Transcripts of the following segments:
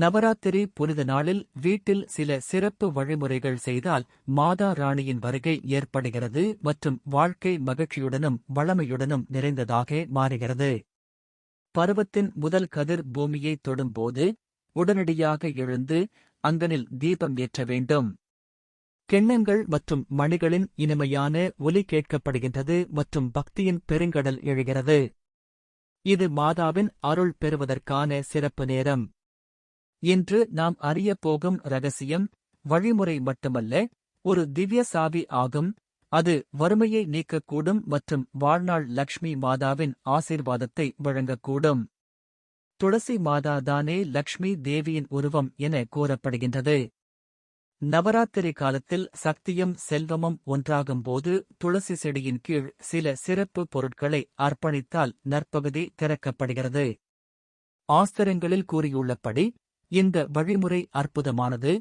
நவராத்திரி புனித நாளில் வீட்டில் சில சிறப்பு வழிமுறைகள் செய்தால் மாதா ராணியின் வருகை ஏற்படுகிறது மற்றும் வாழ்க்கை மகிழ்ச்சியுடனும் வளமையுடனும் நிறைந்ததாக மாறுகிறது. பருவத்தின் முதல் கதிர் பூமியை தொடும்போது உடனடியாக எழுந்து அங்கனில் தீபம் ஏற்ற வேண்டும். கிண்ணங்கள் மற்றும் மணிகளின் இனிமையான ஒலி கேட்கப்படுகின்றது மற்றும் பக்தியின் பெருங்கடல் எழுகிறது. இது மாதாவின் அருள் பெறுவதற்கான சிறப்பு நேரம். இன்று நாம் அறியப் போகும் ரகசியம் வழிமுறை மட்டுமல்ல ஒரு திவ்ய சாவி ஆகும். அது வறுமையை நீக்கக்கூடும் மற்றும் வாழ்நாள் லக்ஷ்மி மாதாவின் ஆசீர்வாதத்தை வழங்கக்கூடும். துளசி மாதா தானே லக்ஷ்மி தேவியின் உருவம் என கூறப்படுகின்றது. நவராத்திரி காலத்தில் சக்தியும் செல்வமும் ஒன்றாகும்போது துளசி செடியின் கீழ் சில சிறப்பு பொருட்களை அர்ப்பணித்தால் நற்பகுதி திறக்கப்படுகிறது. ஆஸ்திரங்களில் கூறியுள்ளபடி இந்த வழிமுறை அற்புதமானது.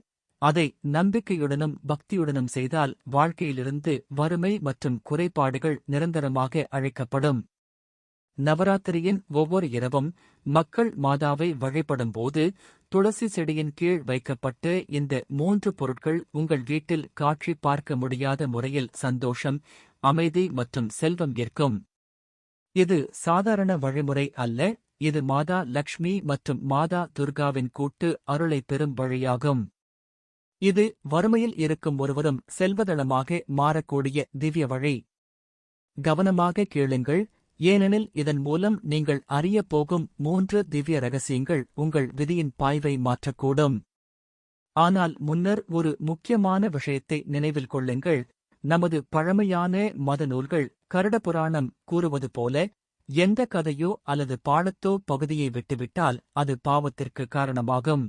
அதை நம்பிக்கையுடனும் பக்தியுடனும் செய்தால் வாழ்க்கையிலிருந்து வறுமை மற்றும் குறைபாடுகள் நிரந்தரமாக அழைக்கப்படும். நவராத்திரியின் ஒவ்வொரு இரவும் மக்கள் மாதாவை வழிபடும்போது துளசி செடியின் கீழ் வைக்கப்பட்டு இந்த மூன்று பொருட்கள் உங்கள் வீட்டில் காட்சி பார்க்க முடியாத முறையில் சந்தோஷம் அமைதி மற்றும் செல்வம் ஏற்கும் இது சாதாரண வழிமுறை அல்ல இது மாதா லக்ஷ்மி மற்றும் மாதா துர்காவின் கூட்டு அருளை பெறும் வழியாகும். இது வறுமையில் இருக்கும் ஒருவரும் செல்வதளமாக மாறக்கூடிய திவ்ய வழி. கவனமாக கேளுங்கள் ஏனெனில் இதன் மூலம் நீங்கள் அறியப் போகும் மூன்று திவ்ய ரகசியங்கள் உங்கள் விதியின் பாய்வை மாற்றக்கூடும். ஆனால் முன்னர் ஒரு முக்கியமான விஷயத்தை நினைவில் கொள்ளுங்கள். நமது பழமையான மத நூல்கள் கருட புராணம் கூறுவது போல எந்த கதையோ அல்லது பாடத்தோ பகுதியை விட்டுவிட்டால் அது பாவத்திற்கு காரணமாகும்.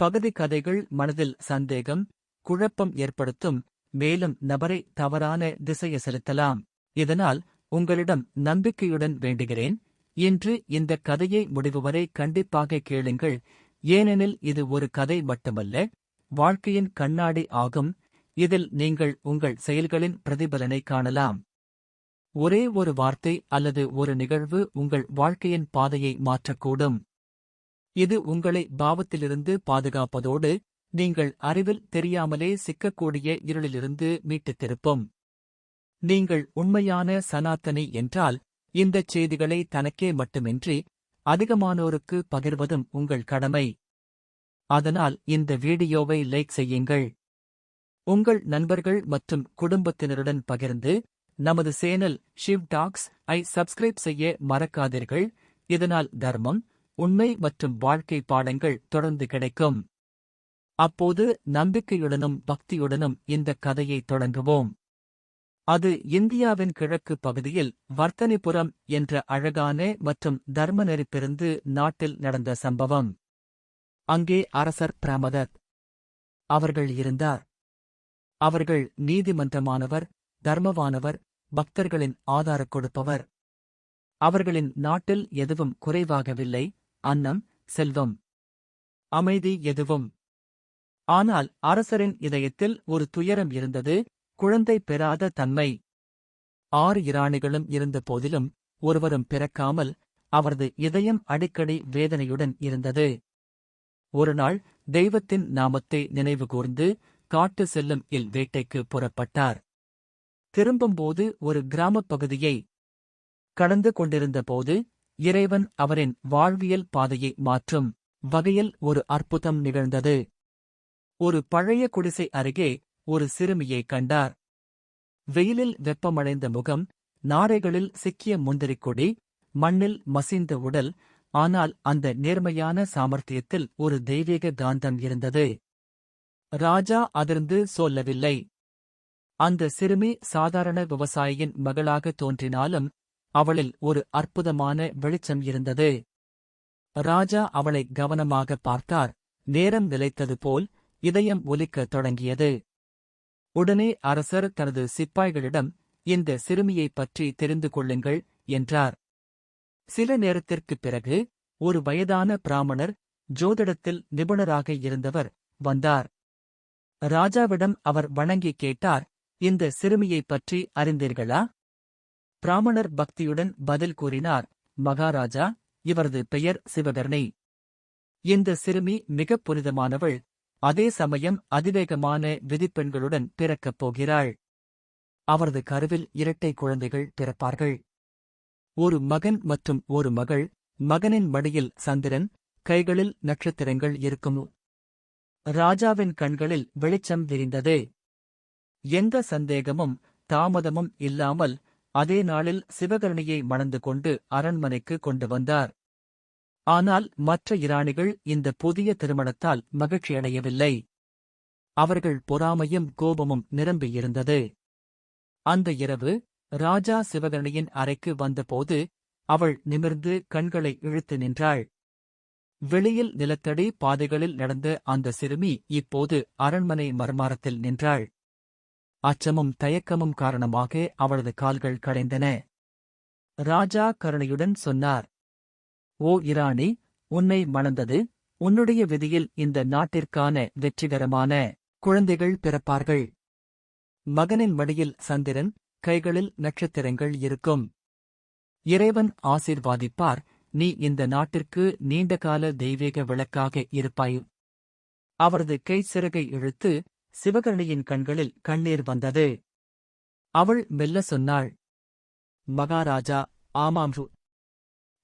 பகுதி கதைகள் மனதில் சந்தேகம் குழப்பம் ஏற்படுத்தும் மேலும் நபரை தவறான திசையை செலுத்தலாம். இதனால் உங்களிடம் நம்பிக்கையுடன் வேண்டுகிறேன். இன்று இந்த கதையை முடிவு வரை கண்டிப்பாக கேளுங்கள். ஏனெனில் இது ஒரு கதை மட்டுமல்ல வாழ்க்கையின் கண்ணாடி ஆகும். இதில் நீங்கள் உங்கள் செயல்களின் பிரதிபலனை காணலாம். ஒரே ஒரு வார்த்தை அல்லது ஒரு நிகழ்வு உங்கள் வாழ்க்கையின் பாதையை மாற்றக்கூடும். இது உங்களை பாவத்திலிருந்து பாதுகாப்பதோடு நீங்கள் அறிவில் தெரியாமலே சிக்கக்கூடிய இருளிலிருந்து மீட்டுத் திருப்பும். நீங்கள் உண்மையான சனாத்தனி என்றால் இந்தச் செய்திகளை தனக்கே மட்டுமின்றி அதிகமானோருக்கு பகிர்வதும் உங்கள் கடமை. அதனால் இந்த வீடியோவை லைக் செய்யுங்கள். உங்கள் நண்பர்கள் மற்றும் குடும்பத்தினருடன் பகிர்ந்து நமது சேனல் ஷிவ் டாக்ஸ் ஐ சப்ஸ்கிரைப் செய்ய மறக்காதீர்கள். இதனால் தர்மம் உண்மை மற்றும் வாழ்க்கை பாடங்கள் தொடர்ந்து கிடைக்கும். அப்போது நம்பிக்கையுடனும் பக்தியுடனும் இந்த கதையை தொடங்குவோம். அது இந்தியாவின் கிழக்கு பகுதியில் வர்த்தனிபுரம் என்ற அழகான மற்றும் தர்மநெறி நாட்டில் நடந்த சம்பவம். அங்கே அரசர் பிரமதத் அவர்கள் இருந்தார். அவர்கள் நீதிமன்றமானவர். தர்மவானவர் பக்தர்களின் ஆதாரக் கொடுப்பவர். அவர்களின் நாட்டில் எதுவும் குறைவாகவில்லை அன்னம் செல்வம். அமைதி எதுவும். ஆனால் அரசரின் இதயத்தில் ஒரு துயரம் இருந்தது குழந்தை பெறாத தன்மை. ஆறு இராணிகளும் இருந்த போதிலும் ஒருவரும் பிறக்காமல் அவரது இதயம் அடிக்கடி வேதனையுடன் இருந்தது. ஒருநாள் தெய்வத்தின் நாமத்தை நினைவுகூர்ந்து காட்டு செல்லும் இல் வேட்டைக்கு புறப்பட்டார். திரும்பும்போது ஒரு கிராமப் பகுதியை கடந்து கொண்டிருந்தபோது இறைவன் அவரின் வாழ்வியல் பாதையை மாற்றும் வகையில் ஒரு அற்புதம் நிகழ்ந்தது. ஒரு பழைய குடிசை அருகே ஒரு சிறுமியை கண்டார். வெயிலில் வெப்பமடைந்த முகம் நாரைகளில் சிக்கிய முந்திரிக் கொடி மண்ணில் மசிந்த உடல் ஆனால் அந்த நேர்மையான சாமர்த்தியத்தில் ஒரு தெய்வீக காந்தம் இருந்தது. ராஜா அதிர்ந்து சொல்லவில்லை. அந்த சிறுமி சாதாரண விவசாயியின் மகளாக தோன்றினாலும் அவளில் ஒரு அற்புதமான வெளிச்சம் இருந்தது. ராஜா அவளை கவனமாக பார்த்தார். நேரம் நிலைத்தது போல் இதயம் ஒலிக்கத் தொடங்கியது. உடனே அரசர் தனது சிப்பாய்களிடம் இந்த சிறுமியைப் பற்றி தெரிந்து கொள்ளுங்கள் என்றார். சில நேரத்திற்குப் பிறகு ஒரு வயதான பிராமணர் ஜோதிடத்தில் நிபுணராக இருந்தவர் வந்தார். ராஜாவிடம் அவர் வணங்கி கேட்டார். இந்த சிறுமியைப் பற்றி அறிந்தீர்களா? பிராமணர் பக்தியுடன் பதில் கூறினார் மகாராஜா இவரது பெயர் சிவகர்ணி. இந்த சிறுமி மிகப் புனிதமானவள். அதே சமயம் அதிவேகமான விதிப்பெண்களுடன் பிறக்கப் போகிறாள். அவரது கருவில் இரட்டை குழந்தைகள் பிறப்பார்கள். ஒரு மகன் மற்றும் ஒரு மகள் மகனின் மடியில் சந்திரன் கைகளில் நட்சத்திரங்கள் இருக்கும். ராஜாவின் கண்களில் வெளிச்சம் விரிந்தது. எந்த சந்தேகமும் தாமதமும் இல்லாமல் அதே நாளில் சிவகரணியை மணந்து கொண்டு அரண்மனைக்கு கொண்டு வந்தார். ஆனால் மற்ற இராணிகள் இந்த புதிய திருமணத்தால் மகிழ்ச்சியடையவில்லை. அவர்கள் பொறாமையும் கோபமும் நிரம்பியிருந்தது அந்த இரவு ராஜா சிவகரணியின் அறைக்கு வந்தபோது அவள் நிமிர்ந்து கண்களை இழுத்து நின்றாள். வெளியில் நிலத்தடி பாதைகளில் நடந்த அந்த சிறுமி இப்போது அரண்மனை மர்மாரத்தில் நின்றாள். அச்சமும் தயக்கமும் காரணமாக அவளது கால்கள் கடைந்தன. ராஜா கருணையுடன் சொன்னார் ஓ இராணி உன்னை மணந்தது உன்னுடைய விதியில் இந்த நாட்டிற்கான வெற்றிகரமான குழந்தைகள் பிறப்பார்கள். மகனின் மடியில் சந்திரன் கைகளில் நட்சத்திரங்கள் இருக்கும். இறைவன் ஆசீர்வாதிப்பார் நீ இந்த நாட்டிற்கு நீண்டகால தெய்வீக விளக்காக இருப்பாய். அவரது கை சிறகை இழுத்து சிவகர்ணியின் கண்களில் கண்ணீர் வந்தது. அவள் மெல்ல சொன்னாள் மகாராஜா ஆமாம்ரு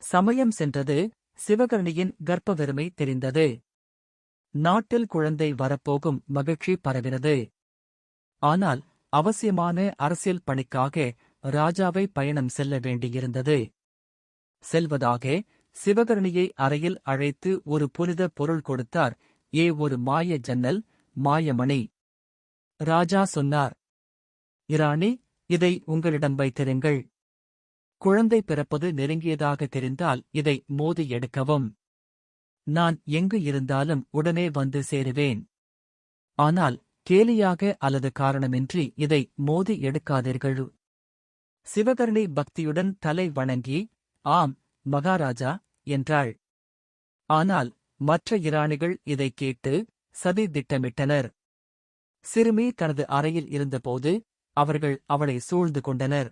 சமயம் சென்றது சிவகர்ணியின் கர்ப்பவெருமை தெரிந்தது. நாட்டில் குழந்தை வரப்போகும் மகிழ்ச்சி பரவினது. ஆனால் அவசியமான அரசியல் பணிக்காக ராஜாவை பயணம் செல்ல வேண்டியிருந்தது. செல்வதாக சிவகர்ணியை அறையில் அழைத்து ஒரு புனித பொருள் கொடுத்தார் ஏ ஒரு மாய ஜன்னல் மாயமணி. ராஜா சொன்னார் இராணி இதை உங்களிடம் வைத்திருங்கள். குழந்தை பிறப்பது நெருங்கியதாக தெரிந்தால் இதை மோதி எடுக்கவும். நான் எங்கு இருந்தாலும் உடனே வந்து சேருவேன். ஆனால் கேலியாக அல்லது காரணமின்றி இதை மோதி எடுக்காதீர்கள். சிவகர்ணி பக்தியுடன் தலை வணங்கி ஆம் மகாராஜா என்றாள். ஆனால் மற்ற இராணிகள் இதைக் கேட்டு சதி திட்டமிட்டனர். சிறுமி தனது அறையில் இருந்தபோது அவர்கள் அவளை சூழ்ந்து கொண்டனர்.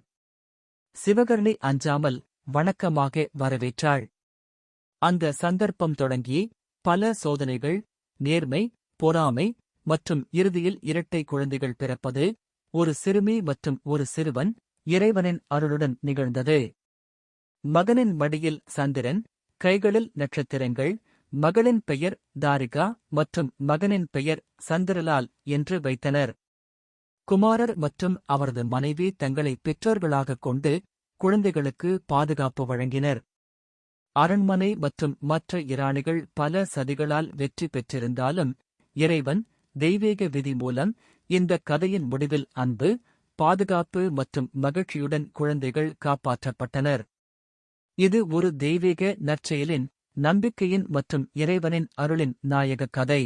சிவகர்ணி அஞ்சாமல் வணக்கமாக வரவேற்றாள். அந்த சந்தர்ப்பம் தொடங்கி பல சோதனைகள் நேர்மை பொறாமை மற்றும் இறுதியில் இரட்டை குழந்தைகள் பிறப்பது ஒரு சிறுமி மற்றும் ஒரு சிறுவன் இறைவனின் அருளுடன் நிகழ்ந்தது. மகனின் மடியில் சந்திரன் கைகளில் நட்சத்திரங்கள் மகளின் பெயர் தாரிகா மற்றும் மகனின் பெயர் சந்திரலால் என்று வைத்தனர். குமாரர் மற்றும் அவரது மனைவி தங்களை பெற்றோர்களாகக் கொண்டு குழந்தைகளுக்கு பாதுகாப்பு வழங்கினர். அரண்மனை மற்றும் மற்ற இராணிகள் பல சதிகளால் வெற்றி பெற்றிருந்தாலும் இறைவன் தெய்வீக விதி மூலம் இந்த கதையின் முடிவில் அன்பு பாதுகாப்பு மற்றும் மகிழ்ச்சியுடன் குழந்தைகள் காப்பாற்றப்பட்டனர். இது ஒரு தெய்வீக நற்செயலின் நம்பிக்கையின் மற்றும் இறைவனின் அருளின் நாயக கதை.